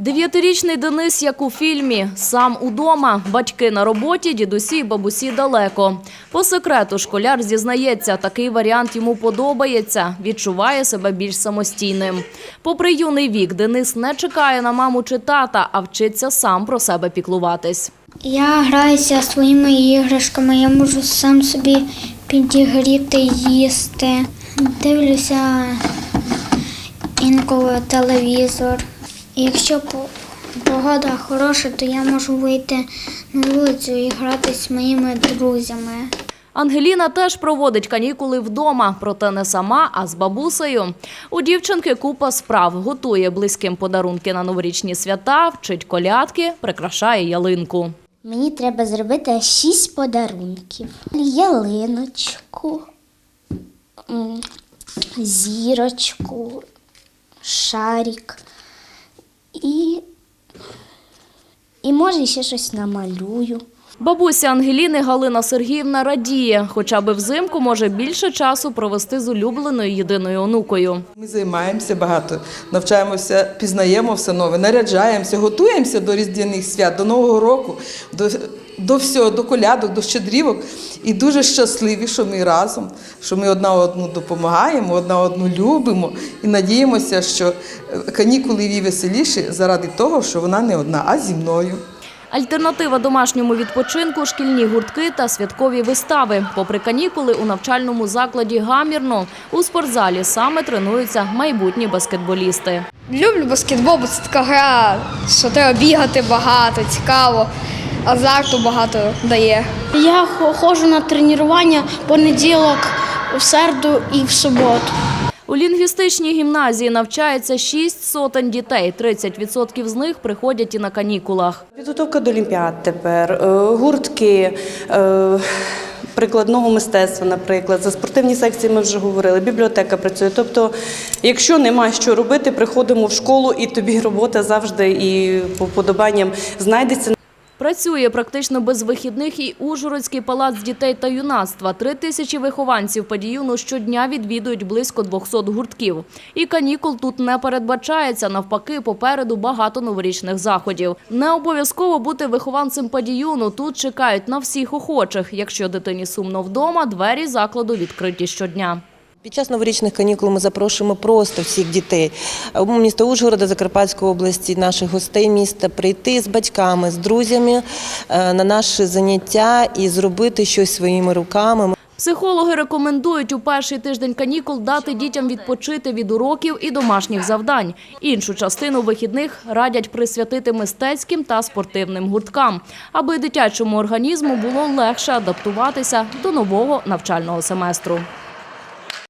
Дев'ятирічний Денис, як у фільмі, сам удома. Батьки на роботі, дідусі і бабусі далеко. По секрету школяр зізнається, такий варіант йому подобається, відчуває себе більш самостійним. Попри юний вік, Денис не чекає на маму чи тата, а вчиться сам про себе піклуватись. Я граюся своїми іграшками, я можу сам собі підігріти їсти. Дивлюся інколи телевізор. Якщо погода хороша, то я можу вийти на вулицю і грати з моїми друзями. Ангеліна теж проводить канікули вдома, проте не сама, а з бабусею. У дівчинки купа справ. Готує близьким подарунки на новорічні свята, вчить колядки, прикрашає ялинку. Мені треба зробити шість подарунків: ялиночку, зірочку, шарик і, і може ще щось намалюю. Бабуся Ангеліни Галина Сергіївна радіє, хоча би взимку може більше часу провести з улюбленою єдиною онукою. Ми займаємося багато, навчаємося, пізнаємо все нове, наряджаємося, готуємося до різдвяних свят, до Нового року, до, до всього, до колядок, до щедрівок. І дуже щасливі, що ми разом, що ми одна одну допомагаємо, одна одну любимо і надіємося, що канікули їй веселіші заради того, що вона не одна, а зі мною. Альтернатива домашньому відпочинку – шкільні гуртки та святкові вистави. Попри канікули у навчальному закладі «Гамірно» у спортзалі саме тренуються майбутні баскетболісти. Люблю баскетбол, бо це така гра, що треба бігати багато, цікаво, азарту багато дає. Я хо- ходжу на тренування понеділок, в середу і в суботу. У лінгвістичній гімназії навчається 6 сотень дітей. 30% з них приходять і на канікулах. Підготовка до олімпіад тепер, е, гуртки. е, Прикладного мистецтва, наприклад, за спортивні секції ми вже говорили, бібліотека працює. Тобто, якщо нема що робити, приходимо в школу, і тобі робота завжди і по вподобанням знайдеться. Працює практично без вихідних і Ужгородський палац дітей та юнацтва. Три тисячі вихованців падіюну щодня відвідують близько 200 гуртків. І канікул тут не передбачається. Навпаки, попереду багато новорічних заходів. Не обов'язково бути вихованцем падіюну. Тут чекають на всіх охочих. Якщо дитині сумно вдома, двері закладу відкриті щодня. Під час новорічних канікул ми запрошуємо просто всіх дітей міста Ужгорода, Закарпатської області, наших гостей міста прийти з батьками, з друзями е, на наші заняття і зробити щось своїми руками. Психологи рекомендують у перший тиждень канікул дати дітям відпочити від уроків і домашніх завдань. Іншу частину вихідних радять присвятити мистецьким та спортивним гурткам, аби дитячому організму було легше адаптуватися до нового навчального семестру.